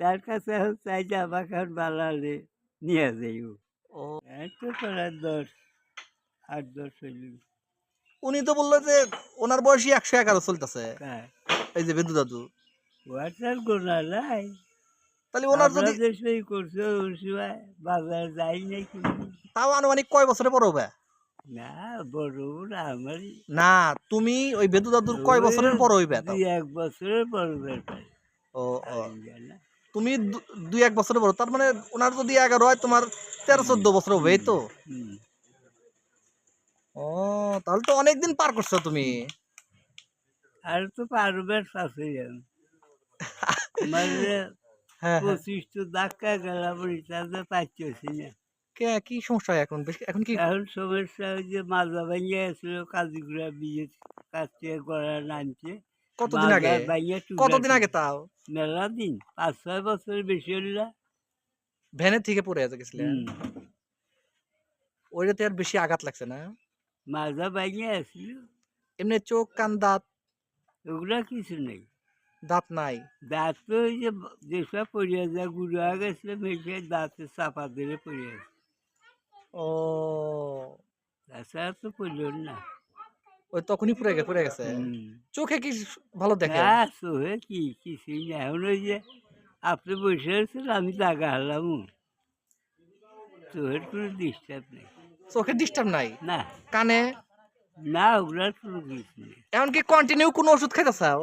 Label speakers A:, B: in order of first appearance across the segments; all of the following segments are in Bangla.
A: তার কাছে চাইলে আমাকে এখন বালালে নিয়ে যাইব
B: ও।
A: এই তো প্রায় দশ আট দশ হইল।
B: উনি তো বলল যে ওনার বয়সই একশো এগারো চলতেছে।
A: হ্যাঁ।
B: এই যে বিন্দু দাদু।
A: ওয়াটার গোনা নাই।
B: তাহলে ওনার যদি
A: দেশেই করছে ওই সময় বাজার যাই নাই কিন্তু।
B: তাও আনুমানিক কয় বছরে বড় হবে?
A: না বড় না আমারই
B: না তুমি ওই বেদু দাদুর কয় বছরের বড় হইবে?
A: এক বছরের বড় ব্যাপার
B: ও ও। তুমি দুই এক বছরের বড় তার মানে ওনার যদি এগারো হয় তোমার তেরো চোদ্দ বছর হবে তো? ও তাহলে তো অনেকদিন পার করছ তুমি।
A: আর তো পারবেন আছে মানে। পঁচিশ তো ধাক্কা গেলাম রিচার্জে পাচ্ছি না।
B: কে কি সমস্যা এখন? বেশ এখন কি?
A: এখন সমস্যা ওই যে মাজা কাজগুলা বিয়ে কাজ থেকে করা নামছে।
B: কতদিন আগে?
A: মাজা ভাঙিয়া টুকরা
B: কতদিন আগে তাও?
A: মেলা দিন পাঁচ ছয় বছর বেশি হল না।
B: ভ্যানের থেকে পড়ে আছে গেছিলেন?
A: হুম।
B: ওইটাতে আর বেশি আঘাত লাগছে না?
A: মাজা ভাঙিয়ে আসছিল
B: এমনি চোখ কান দাঁত?
A: ওগুলা কিছু নেই।
B: দাঁত নাই?
A: দাঁত তো ওই যে যেসব পড়িয়া যায় গুঁড়ো হয়ে গেছিল মেঘে দাঁতে চাপা দিলে পড়ে আছে।
B: ও।
A: তাছাড়া তো পড়ল না।
B: ওই তখনই পুড়ে গেছে পুড়ে গেছে। চোখে কি ভালো দেখে?
A: সোহে কি কিছুই না এখন ওই যে আপনি বসে আছেন আমি জাগা হারলাম সোহের কোনো ডিস্টার্ব নেই।
B: চোখে ডিস্টার্ব নাই?
A: না।
B: কানে?
A: না ওগুলার কোনো কিছু নেই।
B: এখন কি কন্টিনিউ কোনো ওষুধ খাইতেছাও?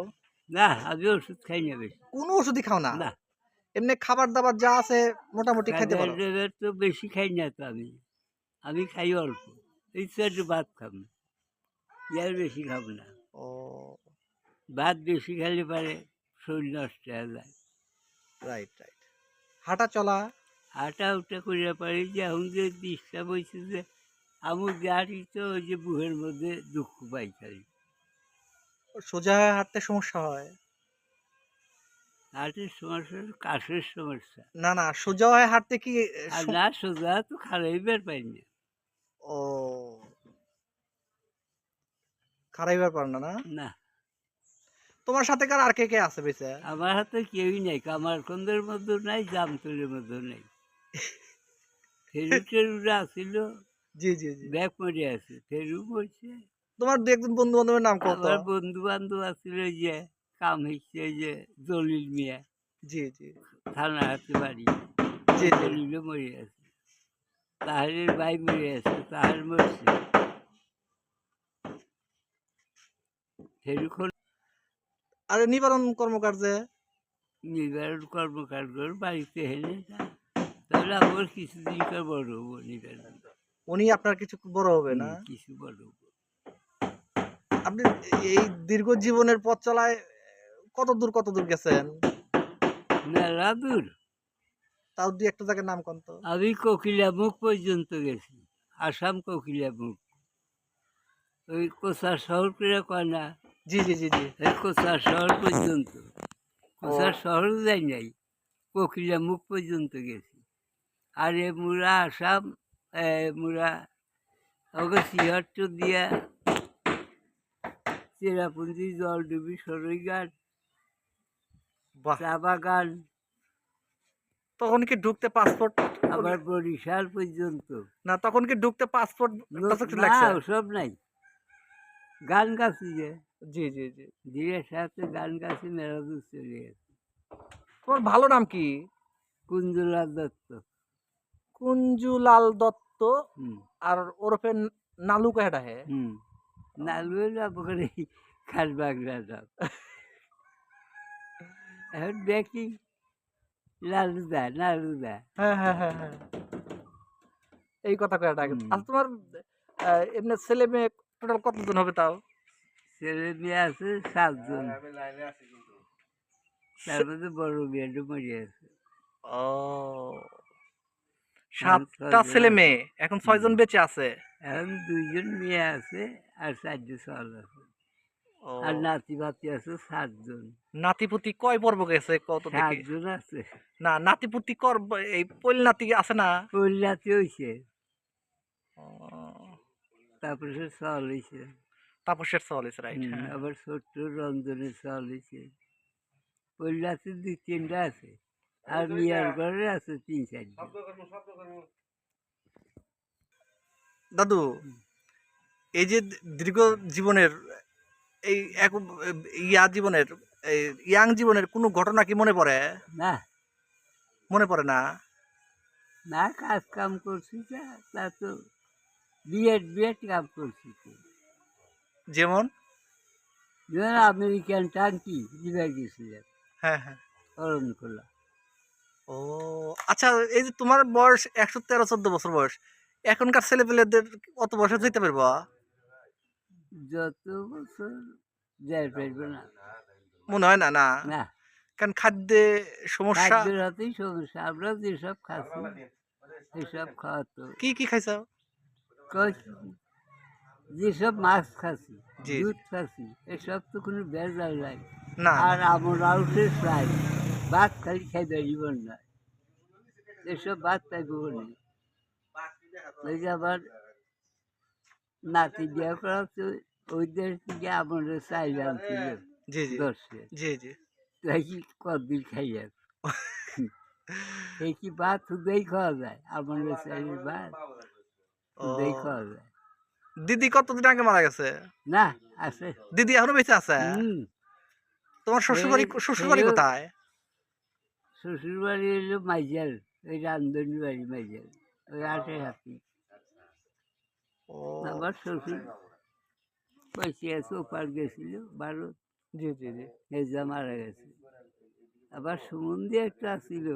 A: না আমি ওষুধ খাই না বেশি।
B: কোনো ওষুধই খাও না?
A: না।
B: এমনি খাবার দাবার যা আছে মোটামুটি খাইতে পারো।
A: তো বেশি খাই না তো আমি। আমি খাই অল্প। এই তো একটু ভাত খাব। ইয়ার বেশি খাব না।
B: ও।
A: ভাত বেশি খেলে পারে শরীর নষ্ট হয়ে যায়।
B: রাইট রাইট হাঁটা চলা?
A: হাঁটা উঠা করিয়া পারি যে এখন যে ডিস্টার্ব হয়েছে যে আমি গাড়ি তো ওই যে বুহের মধ্যে দুঃখ পাই খালি।
B: সোজা হয়ে হাঁটতে সমস্যা হয়?
A: হার্টের সমস্যা কাশের সমস্যা।
B: না না সোজা হয় হাঁটতে কি
A: না সোজা তো খারাই বের পাই না।
B: ও। খারাইবার পার না না? তোমার সাথে কার আর কে কে আছে বেঁচে?
A: আমার হাতে কেউই নাই নেই কামারখন্দের মধ্যে নাই জামতলের মধ্যে নেই। ফেরু টেরুরা আসিল
B: জি জি জি।
A: ব্যাগ মরে আছে ফেরু বলছে
B: তোমার দু একজন বন্ধু বান্ধবের নাম কত?
A: আমার বন্ধু বান্ধব আসছিল যে কাম হচ্ছে যে জলিল মিয়া।
B: জি জি।
A: থানা হাতে বাড়ি।
B: জি জি।
A: জলিলও মরে আছে। তাহারের ভাই মরে আছে তাহার মরছে। ফেরুখন
B: আর নিবারণ কর্মকার্যে
A: নিবারণ কর্মকাণ্ড বাড়িতে না তাহলে আমার কিছুদিন বড় হব নিবারণ
B: উনি আপনার কিছু বড় হবে না?
A: কিছু বড় হব।
B: আপনি এই দীর্ঘ জীবনের পথ চলায় কত দূর কত দূর গেছেন?
A: মেলা দূর
B: তাও দুই একটা জায়গার নাম কোন তো।
A: আমি কোকিলামুখ পর্যন্ত গেছি আসাম কোকিলামুখ। ওই কোসার শহর করে কয় না
B: জি জি জি জি।
A: কোসার শহর পর্যন্ত। কোসার শহর যাই নাই কোকিলামুখ পর্যন্ত গেছি। আর এ মুরা আসাম এ মুরা ওকে সিহট্ট দিয়া চেরাপুঞ্জি জলডুবি সরইঘাট
B: বাহ।
A: চা বাগান।
B: তখন কি ঢুকতে পাসপোর্ট?
A: আবার বরিশাল পর্যন্ত।
B: না তখন কি ঢুকতে পাসপোর্ট?
A: ওসব নাই। গান গাছি যে।
B: জি জি জি।
A: ধীরে সাথে গান গাছি মেলা চলে গেছে।
B: তোমার ভালো নাম কি?
A: কুঞ্জলাল দত্ত।
B: কুঞ্জুলাল দত্ত আর ওরফে নালু কেটা হে?
A: হুম। নালুয়ে লাভ করে খাস বাগড়া সব এখন দেখি লালুদা নালুদা
B: হ্যাঁ হ্যাঁ হ্যাঁ হ্যাঁ। এই কথা কয়টা। আর তোমার এমনি ছেলে মেয়ে টোটাল কতজন হবে তাও?
A: ছেলে মেয়ে আছে সাতজন। তার মধ্যে বড় মেয়েটা মরে আছে
B: ও। সাতটা ছেলে মেয়ে এখন ছয়জন বেঁচে আছে?
A: এখন দুইজন মেয়ে আছে আর চারজন সল আছে। আর নাতি বাতি আছে সাতজন।
B: নাতিপুতি কয় পর্ব গেছে কত দেখি
A: সাতজন আছে।
B: না নাতিপুতি কর এই পৈল নাতি আছে না?
A: নাতি হয়েছে তারপরে সে সল হয়েছে
B: তাপসের চলিস রাইট
A: আবার ছোট্ট রঞ্জনের হয়েছে ওই নাতি দুই তিনটা আছে। আর মিয়ার ঘরে আছে তিন চারজন
B: দাদু এই যে দীর্ঘ জীবনের এই এক ইয়া জীবনের এই ইয়াং জীবনের কোনো ঘটনা কি মনে পড়ে?
A: না।
B: মনে পড়ে না?
A: না কাজ কাম করছি যা তা তো বিএড বিএড কাম করছি তো।
B: যেমন?
A: আমেরিকান টাঙ্কি দিবার
B: হ্যাঁ হ্যাঁ। ও আচ্ছা এই যে তোমার বয়স একশো তেরো চোদ্দ বছর বয়স এখনকার ছেলেপেলেদের অত বয়সে যেতে পারব?
A: যত বছর যাই পারবে না।
B: মনে হয় না না?
A: না।
B: কারণ খাদ্যে সমস্যা?
A: হাতেই সমস্যা। আমরা যেসব খাচ্ছি সেসব খাওয়া তো
B: কি কি খাইছো?
A: যেসব মাছ খাচ্ছি
B: জি।
A: দুধ খাচ্ছি এসব তো কোনো বেজাল নাই।
B: না
A: আর আমরা উঠে চাই ভাত খালি খাইবে জীবন না এসব ভাত পাইব না ওই যে আবার নাতি বিয়ে করা তো ওই দেশ থেকে আমাদের চাইল আনছিল
B: জি জি।
A: দশে।
B: জি জি।
A: তাই কি কদিন খাই আর। এই কি ভাত শুধুই খাওয়া যায় আমাদের চাইলে ভাত
B: ও,
A: শুধুই খাওয়া যায়।
B: দিদি কতদিন আগে মারা গেছে?
A: না আছে।
B: দিদি এখনও বেঁচে আছে? তোমার শ্বশুর বাড়ি
A: এই-
B: শ্বশুর বাড়ি কোথায়?
A: শ্বশুর বাড়ি এলো মাইজাল ওই রান্ধনি বাড়ি মাইজাল ওই আটে হাতি
B: ও।
A: আমার শ্বশুর পয়সা আছে ওপার গেছিল বারো
B: জি জি জি।
A: হেজা মারা গেছে। আবার সুমন্দি একটা ছিল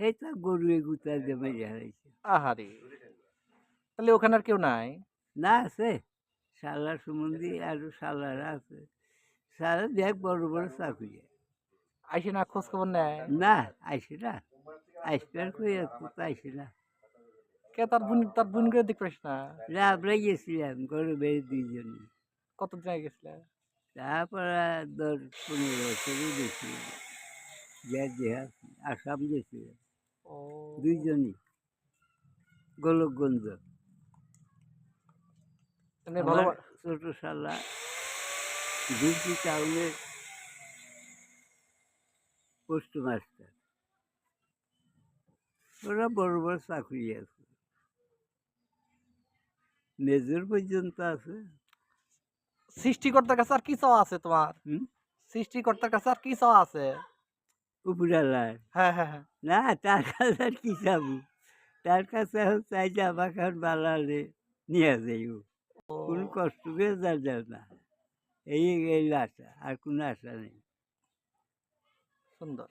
A: এই তা গরু এগুতা দিয়ে মেরে হারাইছে।
B: আহারে। তাহলে ওখানে আর কেউ নাই?
A: না আছে? শালা সুমন্দি আর শালারা আছে। শালা দেখ বড় বড় চাকরি
B: আইসে না খোঁজ খবর নেয়?
A: না আইসে না। আইসবে আর কই আইসে না।
B: কে তার বোন তার বোন করে দেখতে না?
A: না আমরা গেছিলাম গরু বেড়ে দুইজনে।
B: কত আগে গেছিলে?
A: তারপরে দশ পনেরো বছরই বেশি যা দেহা আসাম গেছিলাম।
B: ও।
A: দুইজনই। গোলকগঞ্জ।
B: এমনি ভালো
A: ছোট শালা ডিউটি টাউনের পোস্ট মাস্টার ওরা বড় বড় চাকরি আছে। মেজর পর্যন্ত আছে।
B: সৃষ্টিকর্তার কাছে আর কি চাওয়া আছে তোমার? সৃষ্টিকর্তার কাছে আর কি চাওয়া আছে?
A: উপরালার
B: হ্যাঁ হ্যাঁ হ্যাঁ।
A: না তার কাছে আর কি যাব তার কাছে এখন চাই যে আমাকে বালালে নিয়ে যাইব।
B: ও,
A: কোনো কষ্ট যা যায় না। এই এই আশা আর কোনো আশা নেই।
B: সুন্দর।